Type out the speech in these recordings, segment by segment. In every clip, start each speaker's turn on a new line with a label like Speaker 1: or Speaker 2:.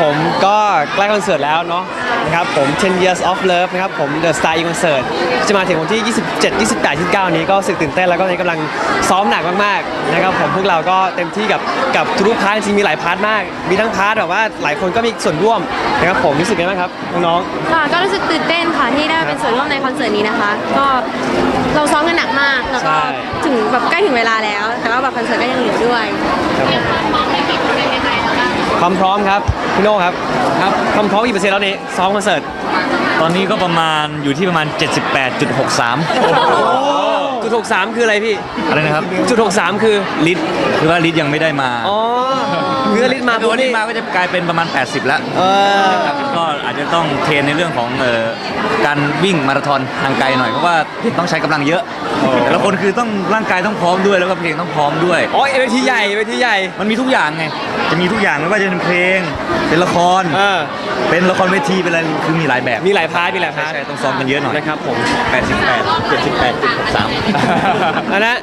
Speaker 1: ผมก็ใกล้คอนเสิร์ตแล้วเนาะนะครับผม 10 years of love นะครับผม The Star E Concert จะมาถึงวันที่ 27 28 29 นี้ก็รู้สึกตื่นเต้นแล้วก็ตอนนี้กำลังซ้อมหนักมากๆนะครับผมพวกเราก็เต็มที่กับกับทุกๆพาร์ทจริงๆมีหลายพาร์ทมาก มีทั้งพาร์ทแบบว่าหลายคนก็มีส่วนร่วมนะครับผมรู้สึกยังไงบ้างครับน้อง
Speaker 2: ค่ะก็รู้สึกตื่นเต้นค่ะที่ได้มาเป็นส่วนร่วมในคอนเสิร์ตนี้นะคะ ก็เราซ้อมกันหนักมากแล้วก็ถึงแบบใกล้ถึงเวลาแล้ว แต่ว่าแบบคอนเสิร์ตก็ยังเหลือด้วย
Speaker 1: ๆครับผม ความพร้อมครับพี่โน่ครับ
Speaker 3: ครับ
Speaker 1: ความพร้อมกี่เปอร์เซ็นต์แล้วนี้ซ้อมคอนเสิร์ต
Speaker 3: ตอนนี้ก็ประมาณอยู่ที่ประมาณ 78.63
Speaker 1: จุดหกสามคืออะไรพี่
Speaker 3: อะไรนะครับ
Speaker 1: จุดหกสามคือ
Speaker 3: ลิตรคือว่าลิตรยังไม่ได้มา
Speaker 1: อ๋อ คือถ้าลิตรมา
Speaker 3: คือ
Speaker 1: ปุ๊บ
Speaker 3: วันนี้
Speaker 1: นี่
Speaker 3: มาก็จะกลายเป็นประมาณ 80 แล้ว
Speaker 1: เออ
Speaker 3: ก็อาจจะต้องเทรนในเรื่องของเอ่อการวิ่งมาราธอนทางไกลหน่อย เพราะว่าต้องใช้กำลังเยอะแต่ละคนคือต้องร่างกายต้องพร้อมด้วยแล้วก็เพลงต้องพร้อมด้วย
Speaker 1: อ๋อเวทีใหญ่เวทีใหญ่
Speaker 3: มันมีทุกอย่างไง จะมีทุกอย่างไม่ว่าจะเป็นเพลง เป็นละคร
Speaker 1: เออ
Speaker 3: เป็นละครเวทีเป็นอะไรคือมีหลายแบบ
Speaker 1: มีหลายพาร์ทมีหลายพาร์ท
Speaker 3: ใช่ต้องซ้อมกันเยอะหน่อย
Speaker 1: นะครับผม
Speaker 3: 88 78.63
Speaker 1: อันนะ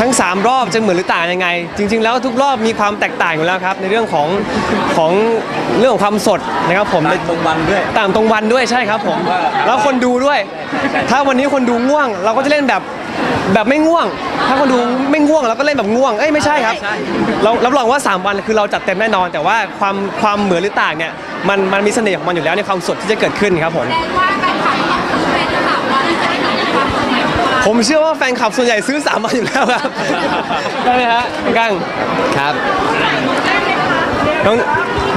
Speaker 1: ทั้ง 3 รอบจะเหมือนหรือต่างยังไง จริง ๆ แล้วทุกรอบมีความแตกต่างอยู่แล้วครับ ในเรื่องของของเรื่องของความสดนะครับผม
Speaker 3: ตามตรงวันด้วย
Speaker 1: ตามตรงวันด้วยใช่ครับผม แล้วคนดูด้วย ถ้าวันนี้คนดูง่วง เราก็จะเล่นแบบแบบไม่ง่วง ถ้าคนดูไม่ง่วงเราก็เล่นแบบง่วงเอ้ยไม่ใช่ครับเรารับรองว่า 3 วันคือเราจัดเต็มแน่นอน แต่ว่าความความเหมือนหรือต่างเนี่ยมันมันมีเสน่ห์ของมันอยู่แล้วในความสดที่จะเกิดขึ้นครับผม ผมเชื่อว่าแฟนคลับส่วนใหญ่ซื้อ3วันอยู่แล้วครับได้ไหมฮะพี่กั้ง
Speaker 4: ครับ
Speaker 1: น้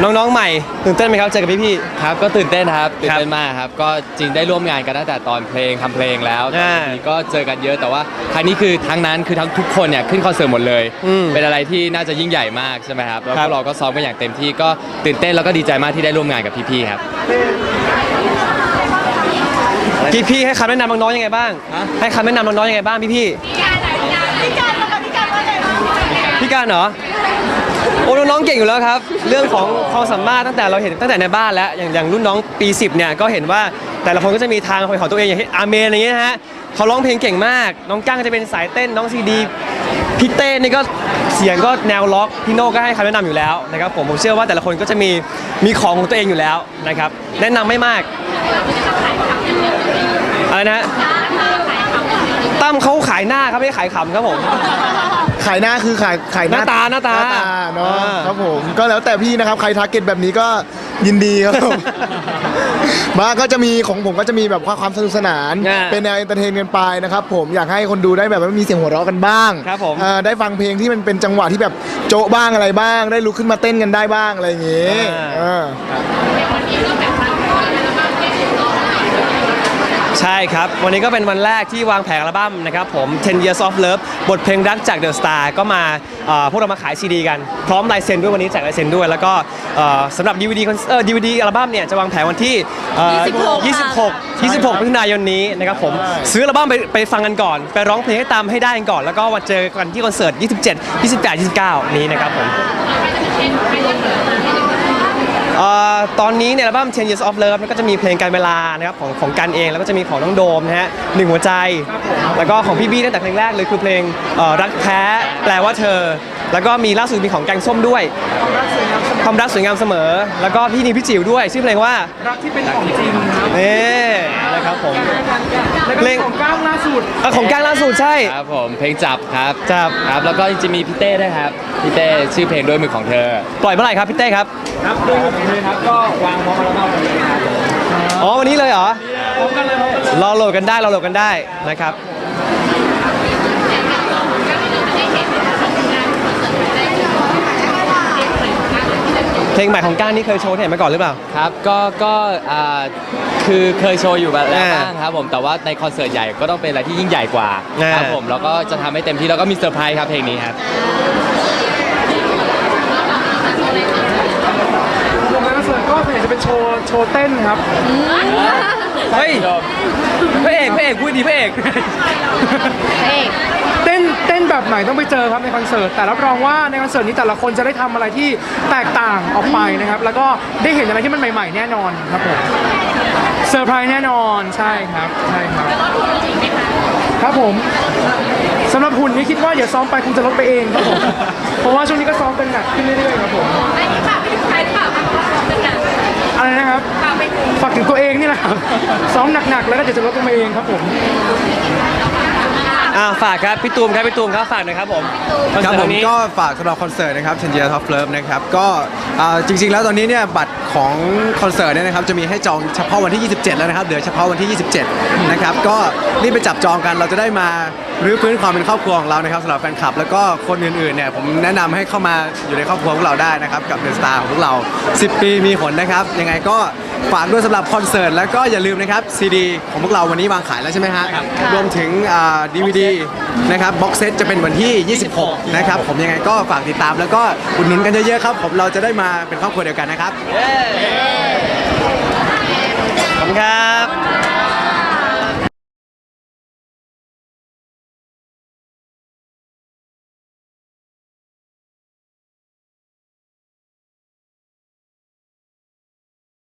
Speaker 1: องน้องๆใหม่ตื่นเต้นไหมครับเจอกับพี่
Speaker 4: ครับก็ตื่นเต้นครับตื่น
Speaker 1: ครับ
Speaker 4: เต้นมากครับ ก็จริงได้ร่วมงานกันตั้งแต่ตอนเพลงทำเพลงแล้วตอน
Speaker 1: อ่า
Speaker 4: นี้ก็เจอกันเยอะแต่ว่าครั้งนี้คือทั้งนั้นคือทั้งทุกคนเนี่ยขึ้นคอนเสิร์ตหมดเลย
Speaker 1: อืม
Speaker 4: เป็นอะไรที่น่าจะยิ่งใหญ่มากใช่ไหมครับแล้ว
Speaker 1: ครั
Speaker 4: พ
Speaker 1: บ
Speaker 4: วกเราก็ซ้อมกันอย่างเต็มที่ก็ตื่นเต้นแล้วก็ดีใจมากที่ได้ร่วมงานกับพี่ๆครับ
Speaker 1: ๆ พี่พี่ๆให้คำแนะนำน้องๆยังไงบ้างให้คำแนะนำน้องๆยังไงบ้างพี่พี่พี่การเหรอโอ้น้องๆเก่งอยู่แล้วครับ เรื่องของความสามารถตั้งแต่เราเห็นตั้งแต่ในบ้านแล้ว อย่างอย่างรุ่นน้องปี 10เนี่ยก็เห็นว่าแต่ละคนก็จะมีทางของตัวเองอย่างเช่นอาเมนอะไรเงี้ยนะฮะเขาร้องเพลงเก่งมาก น้องกั้งก็จะเป็นสายเต้นน้องซีดีพี่เต้นี่ก็เสียงก็แนวล็อกพี่โน่ก็ให้คำแนะนำอยู่แล้วนะครับผมผมเชื่อว่าแต่ละคนก็จะมีมีของของตัวเองอยู่แล้วนะครับแนะนำไม่มาก อะไรนะฮะตั้มเขาขายหน้าครับไม่ได้ขายขำครับผม
Speaker 5: ขายหน้าคือขายขาย
Speaker 1: หน้าตาหน้าตา
Speaker 5: หน้าตาเนาะ
Speaker 1: อ่า
Speaker 5: ครับผมก็แล้วแต่พี่นะครับใครทาร์เก็ตแบบนี้ก็ยินดีครับผมมาก็จะมีของผมก็จะมีแบบความสนุกสนาน
Speaker 1: อ่า
Speaker 5: เป็นแนวเอนเตอร์เทนกันไปนะครับผมอยากให้คนดูได้แบบว่ามีเสียงหัวเราะกันบ้าง
Speaker 1: ครับผม
Speaker 5: อ่าได้ฟังเพลงที่มันเป็นจังหวะที่แบบโจ๊ะบ้างอะไรบ้าง ได้ลุกขึ้นมาเต้นกันได้บ้างอะไรอย่างงี้เออ
Speaker 1: ใช่ครับ วันนี้ก็เป็นวันแรกที่วางแผงอัลบั้มนะครับผม 10 Years of Love บทเพลงรักจาก The Star ก็มาเอ่อพวกเรามาขายซีดีกัน พร้อมลายเซ็นด้วยวันนี้แจกลายเซ็นด้วย แล้วก็เอ่อสำหรับ DVD คอนเอ่อ DVD อัลบั้มเนี่ยจะวางแผงวันที่เอ่อ
Speaker 2: 26
Speaker 1: 26 26มิถุนายนนี้นะครับผม ซื้ออัลบั้มไปไปฟังกันก่อน ไปร้องเพลงให้ตามให้ได้กันก่อน แล้วก็มาเจอกันที่คอนเสิร์ต 27 28 29 นี้นะครับผมเอ่ อตอนนี้ในอัลบั้ม10 Years of Love ก็จะมีเพลงการเวลานะครับของของกันเองแล้วก็จะมีของน้องโดมนะฮะหนึ่งหัวใจ แล้วก็ของพี่บี้ตั้งแต่เพลงแรกเลยคือเพลงเอ่อรักแท้แปลว่าเธอ แล้วก็มีล่าสุดมีของแกงส้มด้วย ความรักสวยงามเสมอแล้วก็พี่นิวพี่จิ๋วด้วย ชื่อเพลงว่า
Speaker 6: รักที่เป็นของจริงครับ
Speaker 1: นี่นะครับผม
Speaker 6: แล้วก็
Speaker 1: เพลง
Speaker 6: ของก้าวล่าสุด
Speaker 1: เอ่อของกลางล่าสุดใช่
Speaker 4: ครับผมเพลงจับครับ
Speaker 1: จับ
Speaker 4: ครับแล้วก็จริงๆมีพี่เต้ด้วยครับพี่เต้ชื่อเพลงด้วยมือของเธอ
Speaker 1: ปล่อยเมื่อไหร่ครับพี่เต้ครับ
Speaker 6: ครับโดยผมเลยครับก็วางพร้อมแล้วก็วันนี้ครับ
Speaker 1: อ๋อวันนี้เลยเหรอ
Speaker 6: พร้อมกันเลยครับ
Speaker 1: รอโหลดกันได้รอโหลดกันได้นะครับ เพลงใหม่ของก้านนี่เคยโชว์ที่ไหนมาก่อนหรือเปล่า
Speaker 4: ครับ ก็ ก็อ่าคือเคยโชว์อยู่แบบแล้ว
Speaker 1: อ่า
Speaker 4: บ้างครับผม แต่ว่าในคอนเสิร์ตใหญ่ก็ต้องเป็นอะไรที่ยิ่งใหญ่กว่า
Speaker 1: อ่า
Speaker 4: ครับผม แล้วก็จะทำให้เต็มที่ แล้วก็มีเซอร์ไพรส์ครับเพลงนี้ครับ
Speaker 6: วงการคอนเสิร์ตก็ส่วนใหญ่จะเป็นโชว์โชว์เต้นครับ
Speaker 1: เฮ้ยพระเอกพระเอกพูดดีพระเอก
Speaker 2: เอก
Speaker 6: เต้นเต้นแบบไหนต้องไปเจอครับในคอนเสิร์ตแต่รับรองว่าในคอนเสิร์ตนี้แต่ละคนจะได้ทำอะไรที่แตกต่างออกไปนะครับ แล้วก็ได้เห็นอะไรที่มันใหม่ ๆ แน่นอนครับผมเซอร์ไพรส์แน่นอนใช่ครับใช่ครับครับผมสำหรับหุ่นนี้คิดว่าเดี๋ยวซ้อมไปคงจะลดไปเองครับผมเพราะว่าช่วงนี้ก็ซ้อมเป็นหนักขึ้นเรื่อยๆครับผม
Speaker 7: อันนี้ฝากพี่
Speaker 6: อะไรนะครับฝากถึงตัวเองนี่แหละครับซ้อมหนักๆ แล้วก็เดี๋ยวจะลดลงมาเองครับผม
Speaker 1: อ่าฝากครับพี่ตูมครับพี่ตูมครับฝากหน่อยครับผมคอน
Speaker 7: ครับ
Speaker 1: เสิร์ต
Speaker 7: ผม
Speaker 1: วันนี้
Speaker 7: ก็ฝากสำหรับคอนเสิร์ตนะครับ10 Years of Love นะครับก็อ่าจริงๆ แล้วตอนนี้เนี่ยบัตรของคอนเสิร์ตเนี่ยนะครับจะมีให้จองเฉพาะวันที่ 27 แล้วนะครับเหลือเฉพาะวันที่ 27 นะครับก็รีบไปจับจองกันเราจะได้มา รื้อฟื้นความเป็นครอบครัวของเรานะครับสำหรับแฟนคลับ แล้วก็คนอื่นๆเนี่ยผมแนะนำให้เข้ามาอยู่ในครอบครัวของเราได้นะครับกับเดอะสตาร์ของพวกเรา 10 ปีมีผลนะครับ ยังไงก็ฝากด้วยสำหรับคอนเสิร์ต แล้วก็อย่าลืมนะครับซีดีของพวกเราวันนี้วางขายแล้วใช่ไหมฮะรวมถึงดีวีดีนะครับบ็อกเซตจะเป็นวันที่ 26 นะครับผมยังไงก็ฝากติดตาม แล้วก็อุดหนุนกันเยอะๆครับผมเราจะได้มาเป็นครอบครัวเดียวกันนะครับ
Speaker 1: ขอบคุณครับ